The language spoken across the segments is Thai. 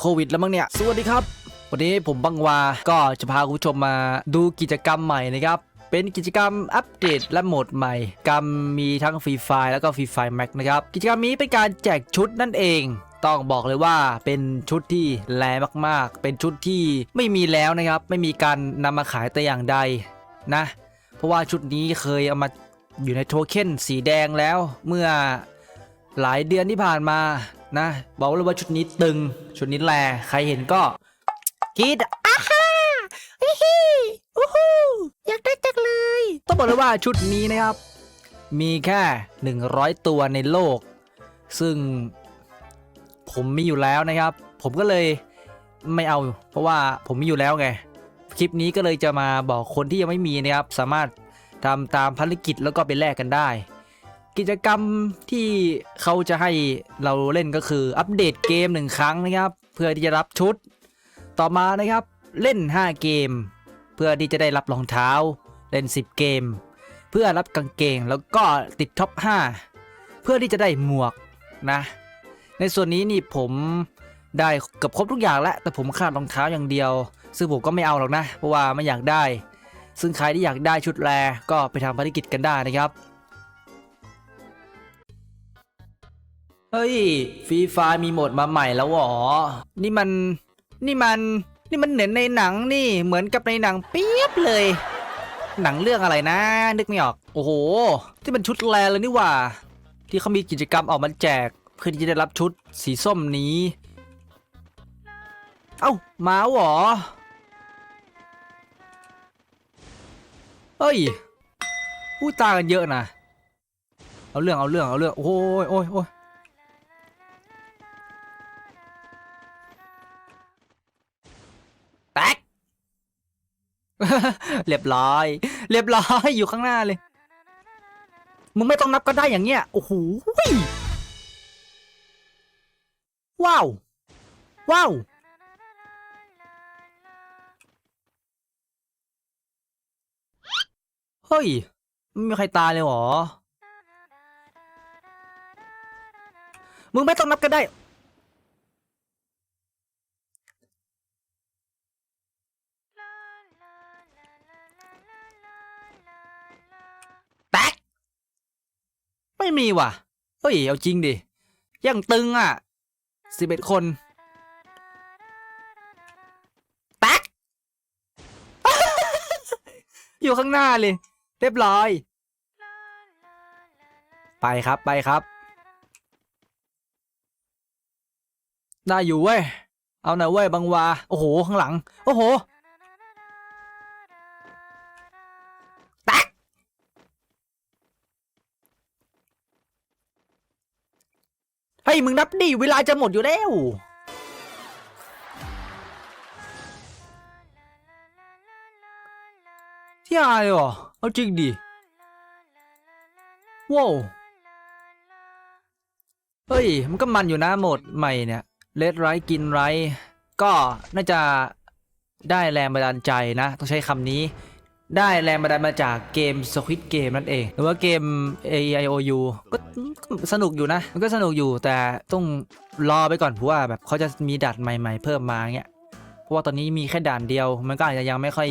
โควิดแล้วมั้งเนี่ย สวัสดีครับ วันนี้ผมบังวา ก็จะพาคุณผู้ชมมาดูกิจกรรมใหม่นะครับ เป็นกิจกรรมอัปเดตและโหมดใหม่ กรรมมีทั้งฟรีไฟแล้วก็ฟรีไฟแม็กนะครับ กิจกรรมนี้เป็นการแจกชุดนั่นเองต้องบอกเลยว่าเป็นชุดที่แรงมากๆ เป็นชุดที่ไม่มีแล้วนะครับ ไม่มีการนำมาขายแต่อย่างใดนะ เพราะว่าชุดนี้เคยเอามาอยู่ในโทเค็นสีแดงแล้วเมื่อหลายเดือนที่ผ่านมา นะ บอกเลยว่าชุดนี้ตึง ชุดนี้แลใครเห็นก็กรีดอ้าฮ่าอิฮิอู้หูอยากได้จังเลย ต้องบอกเลยว่าชุดนี้นะครับ มีแค่ 100 ตัวในโลก ซึ่งผมมีอยู่แล้วนะครับ ผมก็เลยไม่เอา เพราะว่าผมมีอยู่แล้วไง คลิปนี้ก็เลยจะมาบอกคนที่ยังไม่มีนะครับ สามารถทำตามภารกิจแล้วก็ไปแลกกันได้ กิจกรรมที่เขาจะให้เราเล่นก็คืออัปเดตเกมหนึ่งครั้งนะครับ เพื่อที่จะรับชุด ต่อมานะครับเล่น 5 เกม เพื่อที่จะได้รับรองเท้าเล่น 10 เกม เพื่อรับกางเกงแล้วก็ติดท็อป 5 เพื่อที่จะได้หมวกนะ ในส่วนนี้นี่ผมได้เกือบครบทุกอย่างแล้ว แต่ผมขาดรองเท้าอย่างเดียว ซึ่งผมก็ไม่เอาหรอกนะ เพราะว่าไม่อยากได้ ซึ่งใครที่อยากได้ชุดแรก็ไปทำภารกิจกันได้นะครับ เฮ้ยฟรีไฟมีโหมดมาใหม่แล้วหรอ นี่มัน นี่มัน นี่มันเหมือนในหนังนี่ เหมือนกับในหนังเปียบเลย หนังเรื่องอะไรนะ นึกไม่ออก โอ้โห ที่มันชุดแรเลยนี่หว่า ที่เขามีกิจกรรมออกมาแจก เพื่อที่จะได้รับชุดสีส้มนี้ เอ้า มาหรอ เฮ้ยพูดตากันเยอะนะ เอาเรื่อง เอาเรื่อง เอาเรื่อง โอ้ยโอ้ยโอ้ย เรียบร้อย เรียบร้อยอยู่ข้างหน้าเลย มึงไม่ต้องนับก็ได้อย่างเงี้ย โอ้โห ว้าว ว้าวเฮ้ยไม่มีใครตายเลยหรอ มึงไม่ต้องนับก็ได้ ไม่มีว่ะ เฮ้ย เอาจริงดิ ยังตึงอะสิบเอ็ดคนแตกอยู่ข้างหน้าเลย เรียบร้อย ไปครับไปครับ ได้อยู่เว้ย เอาหน่อยเว้ย บังวา โอ้โห ข้างหลัง โอ้โห ฮ้ยมึงนับดิเวลาจะหมดอยู่แล้วที่อายเหรอเอาจริงดิว้าวเฮ้ย มันก็มันอยู่นะโหมดใหม่เนี่ยเลดไรกินไรก็น่าจะได้แรงบันดาลใจนะ ต้องใช้คำนี้ ได้แรงบันดาลมาจากเกม Squid Game นั่นเอง หรือว่าเกม A I O U ก็ก็สนุกอยู่นะ มันก็สนุกอยู่แต่ต้องรอไปก่อนเพราะว่าแบบเขาจะมีดัดใหม่ ๆ เพิ่มมาเงี้ยเพราะว่าตอนนี้มีแค่ด่านเดียว มันก็อาจจะยังไม่ค่อย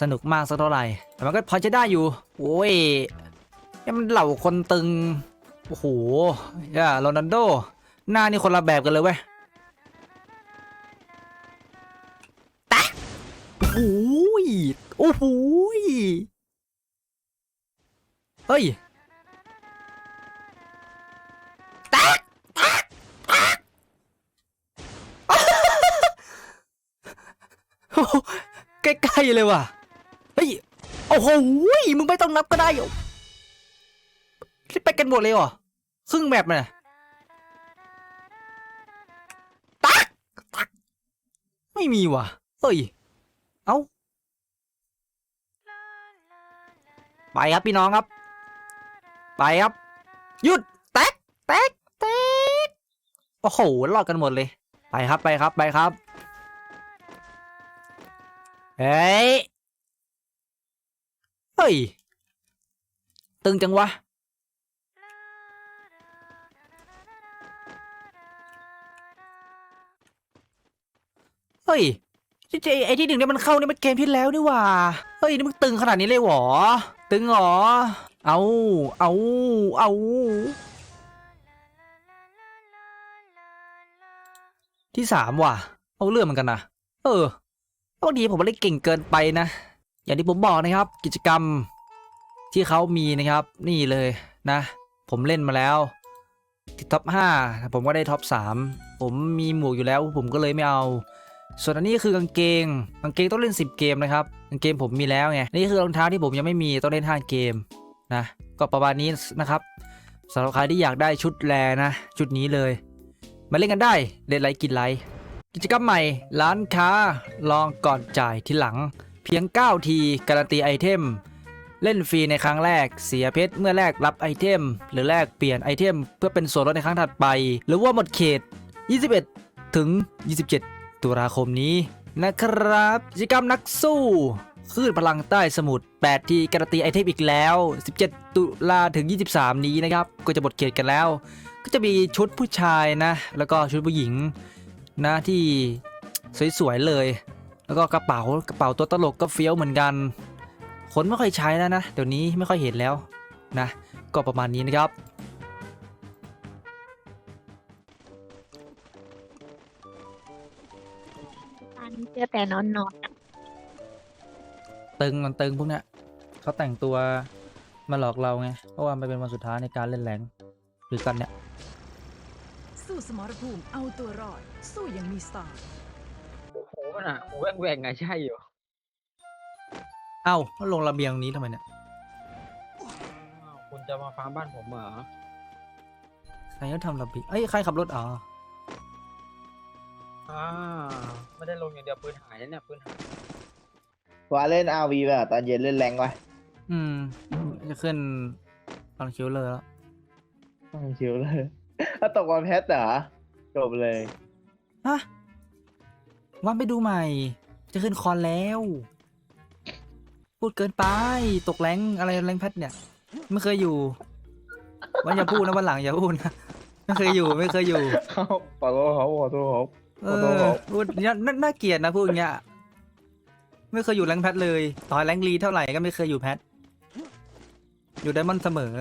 สนุกมากสักเท่าไหร่ แต่มันก็พอจะได้อยู่ โอ้ยนี่มันเหล่าคนตึง โอ้โหย่าโรนัลโด หน้านี่คนละแบบกันเลยเว้ยแตะโอ้โหย โอ้โหเฮ้ยตะแตะแตะโอ้โหใกล้ๆเลยว่ะ เฮ้ย โอ้โหมึงไม่ต้องนับก็ได้อ้รีบไปกันหมดเลยเหรอ ครึ่งแบบน่ะตักตักไม่มีว่ะ เฮ้ย เอ้า ไปครับพี่น้องครับ ไปครับ หยุดแตกแตกแตกโอ้โหรอดกันหมดเลย ไปครับไปครับไปครับเฮ้ยเฮ้ยตึงจังวะเฮ้ยไอ้ไอที่หนึ่งเนี่ยมันเข้านี่มันเกมที่แล้วนี่ว่า เฮ้ยนี่มันตึงขนาดนี้เลยเหรอ ตึงเหรอ เอา เอา เอา ที่สามว่ะ เอาเรื่องเหมือนกันนะ เออบางทีผมเล่นเก่งเกินไปนะ อย่างที่ผมบอกนะครับ กิจกรรมที่เขามีนะครับ นี่เลยนะ ผมเล่นมาแล้วติดท็อป5ผมก็ได้ท็อป3ผมมีหมวกอยู่แล้ว ผมก็เลยไม่เอา ส่วนอันนี้คือกางเกง กางเกงต้องเล่น 10 เกมนะครับ กางเกงผมมีแล้วไง นี่คือรองเท้าที่ผมยังไม่มีต้องเล่น 5 เกมนะ ก็ประมาณนี้นะครับสำหรับใครที่อยากได้ชุดแลนะ ชุดนี้เลย มาเล่นกันได้ เล่นไลค์กินไลค์กิจกรรมใหม่ ร้านค้า ลองก่อนจ่ายทีหลัง เพียง 9 ที การันตีไอเทม เล่นฟรีในครั้งแรก เสียเพชรเมื่อแรกรับไอเทม หรือแลกเปลี่ยนไอเทม เพื่อเป็นส่วนลดในครั้งถัดไป หรือว่าหมดเขต 21 ถึง 27 ตุลาคมนี้นะครับกิจกรรมนักสู้คลื่นพลังใต้สมุทร8ทีการันตีไอเทมอีกแล้ว 17 ตุลาถึง 23 นี้นะครับ ก็จะหมดเขตกันแล้ว ก็จะมีชุดผู้ชายนะ แล้วก็ชุดผู้หญิงนะที่สวยๆเลย แล้วก็กระเป๋ากระเป๋าตัวตลกก็เฟี้ยวเหมือนกัน คนไม่ค่อยใช้แล้วนะ เดี๋ยวนี้ไม่ค่อยเห็นแล้วนะ ก็ประมาณนี้นะครับ อันเจอแต่นอนนอนตึงมันตึงพวกเนี้ยเขาแต่งตัวมาหลอกเราไง เพราะว่ามันเป็นวันสุดท้ายในการเล่นแรงหรือกันเนี่ย สู้สมรภูมิเอาตัวรอด สู้อยังมีสไตล์หูมันอะหูแหว่งแหว่งไงใช่อยู่เอ้าแล้วลงระเบียงนี้ทำไมเนี่ย อ้าวคุณจะมาฟาร์มบ้านผมเหรอ ใครก็ทำระเบียงเอ้ย ใครขับรถอ๋อ อ่าไม่ได้ลงอย่างเดียวปืนหายนะเนี่ยปืนหาย ว่าเล่นอาวีแบบตอนเย็นเล่นแรงไว้อืม จะขึ้นตอนคิวเลยแล้วต้องชิวเลยถ้าตกวันแพทเหรอจบเลยฮะวันไปดูใหม่ จะขึ้นคอนแล้ว พูดเกินไป ตกแรงอะไรแรงแพทเนี่ย ไม่เคยอยู่ วันอย่าพูดนะวันหลังอย่าพูดนะ ไม่เคยอยู่ไม่เคยอยู่ เขาขอโทษเขาขอโทษเขา เอขอโทษอครับพูดเนี่ยน่าน่าเกลียดนะพูดอย่างเงี้ยไม่เคยอยู่แรงแพทเลยต่อแรงลีเท่าไหร่ก็ไม่เคยอยู่แพท อยู่ไดมอนด์เสมอ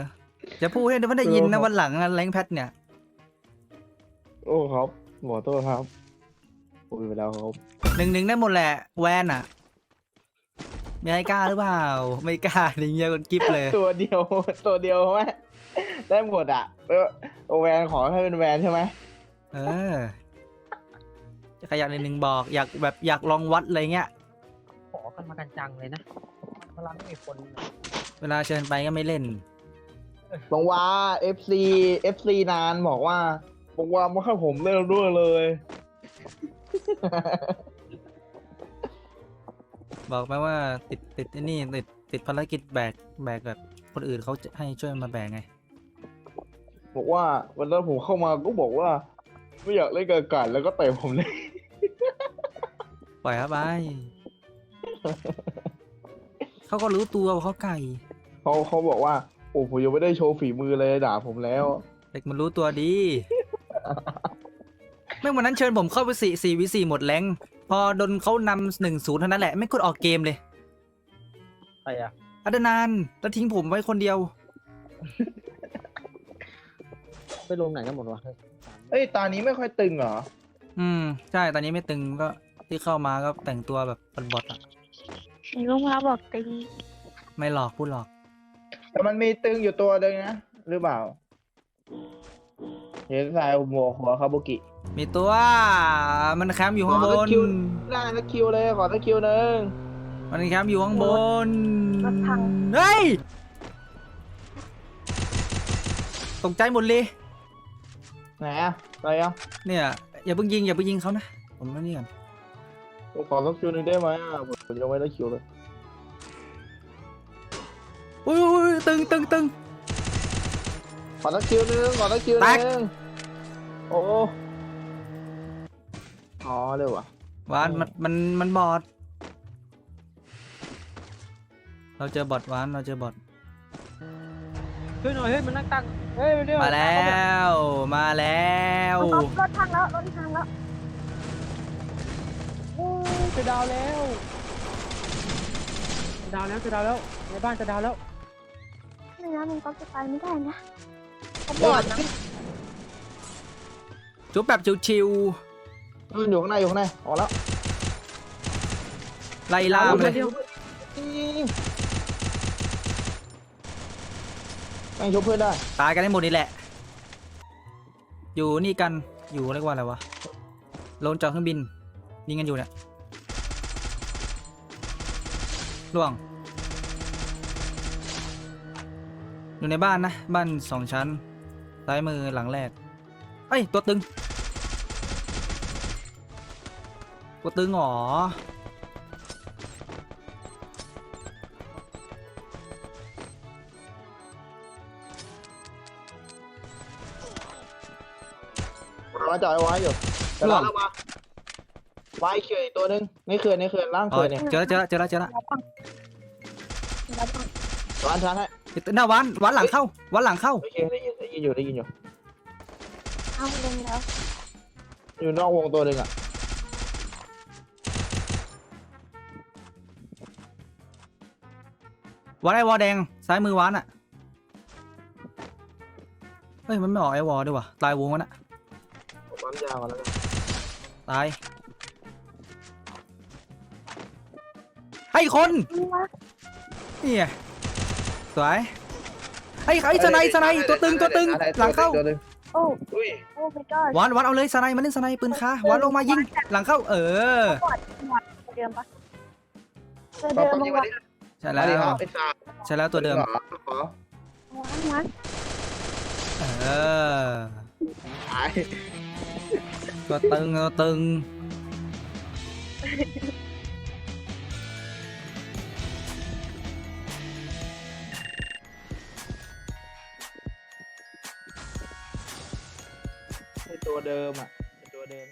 จะพูดให้มันได้ยินนะวันหลังนะแรงแพทเนี่ย โอ้ครับขอโทษครับพูดไปแล้วครับหนึ่งหนึ่งได้หมดแหละแวนอะมีใครกล้าหรือเปล่า ไม่กล้านี่เงี้ยคนกิ๊บเลย ตัวเดียวตัวเดียวไหมได้หมดอะเออเอาแวนขอให้เป็นแวนใช่ไหม เออ จะขยันหนึ่งบอก อยากแบบอยากลองวัดอะไรเงี้ย ขอกันมากันจังเลยนะพลังไม่มีคนเวลาเชิญไปก็ไม่เล่น บอกว่า FC FC นานบอกว่าบอกว่าไม่ให้ผมเล่นด้วยเลย บอกไปว่าติดติดไอ้นี่ติดติดภารกิจแบกแบกแบบคนอื่นเขาจะให้ช่วยมาแบกไง บอกว่าวันนั้นผมเข้ามาก็บอกว่า ไม่อยากเล่นกับกันแล้วก็เตะผมเลย ปล่อยเขาไป เขาก็รู้ตัวว่าเขาไก่ เขาเขาบอกว่า โอ้ผมยังไม่ได้โชว์ฝีมือเลยด่าผมแล้ว เด็กมันรู้ตัวดี แม่งวันนั้นเชิญผมเข้าไปสี่สี่วิสี่หมดแรงพอโดนเขานำหนึ่งศูนย์เท่านั้นแหละ ไม่กดออกเกมเลยใครอะอัดนานแล้วทิ้งผมไว้คนเดียว ไปลงไหนกันหมดวะเอ้ยตอนนี้ไม่ค่อยตึงเหรอ อืม ใช่ ตอนนี้ไม่ตึงก็ ที่เข้ามาก็แต่งตัวแบบเป็นบอทอะในลุงพาบอกตึงไม่หลอกพูดหลอก แต่มันมีตึงอยู่ตัวหนึ่งนะ หรือเปล่า เห็นสายหัวหัวคาบุกิ มีตัวมันแคมป์อยู่ข้างบขอสันกคิว ได้สักคิวเลย ขอสักคิวหนึ่งมันแคมป์อยู่ข้างบนรถพัง เฮ้ยตกใจหมดเลย ไหนอะอะไรอะเนี่ยอย่าเพิ่งยิงอย่าเพิ่งยิงเขานะ ผมไม่นี่ก่อน ผมขอสักคิวหนึ่งได้ไหมอะผมยังไม่ได้คิวเลยอุ้ยอุ้ยตึงตึงตึง ขอสักคิวหนึ่งขอสักคิวหแตนึ่กงโอ้อ๋อเร็วอะ วานมันมันมันบอทเราเจอบอทวานเราเจอบอทช่วยหน่อยเฮ้ยมันนั่งตั้งเฮ้ยเร็วมาแล้ว มาแล้ว รถพังแล้วรถพังแล้วโอ้ จะดาวแล้วจะดาวแล้วจะดาวแล้ว ในบ้านจะดาวแล้วไม่นะมันก็จะไปไม่ได้นะเขาบเดี๋ยวอดนะจุบแบบชิวมันอยู่ข้างในอยู่ข้างในออกแล้วๆไล่ล่ามเลยแม่งชกเพื่อนได้ตายกันได้หมดนี่แหละ อยู่นี่กันอยู่เรียกว่าอะไรวะลงจากเครื่องบินยิงกันอยู่เนี่ย ล่วง อยู่ในบ้านนะ บ้านสองชั้น ซ้ายมือหลังแรกเอ้ยตัวตึง ตัวตึงเหรอมาจ่ายไว้อยู่แต่ละมา ไว้เขื่อนอีกตัวหนึงในเขื่อนในเขื่อนล่างอ๋อเขื่อนเนี่ยเจอแล้วเจอแล้วเจอแล้วเจอแล้วแล้วปังแล้วปังร้านชั้นให้หน้าวันวันหลังเข้าวันหลังเข้า โอเคได้ยินได้ยินอยู่ได้ยินอยู่ เอาลงแล้วอยู่นอกวงตัวหนึ่งอะวันไอวอแดงซ้ายมือวันอะเฮ้ยมันไม่ออกไอวอด้วยวะตายวงมันอะผมปั๊มยาวก่อนแล้วกันตาย อ้คนนี่วะนี่ไงสวยไอ้ไอ้สไนด์สไนด์ตัวตึงตัวตึงหลังเข้าตัวหนึ่งโอ้อุ้ยโอ้ไม่ก็วันวันเอาเลยสไนด์มาเล่นสไนด์ปืนคาวันลงมายิงหลังเข้าเออบอดบอดเดิมปะเจอต่อเดิมไปมายิงวัมานดิใช่มาแล้ดิควรับไอ้สาใช่แล้วตัวเดิมหรอขอว้างมันเออหายตัวตึงตัวตึง ตัวเดิมอะเป็นตัวเดิม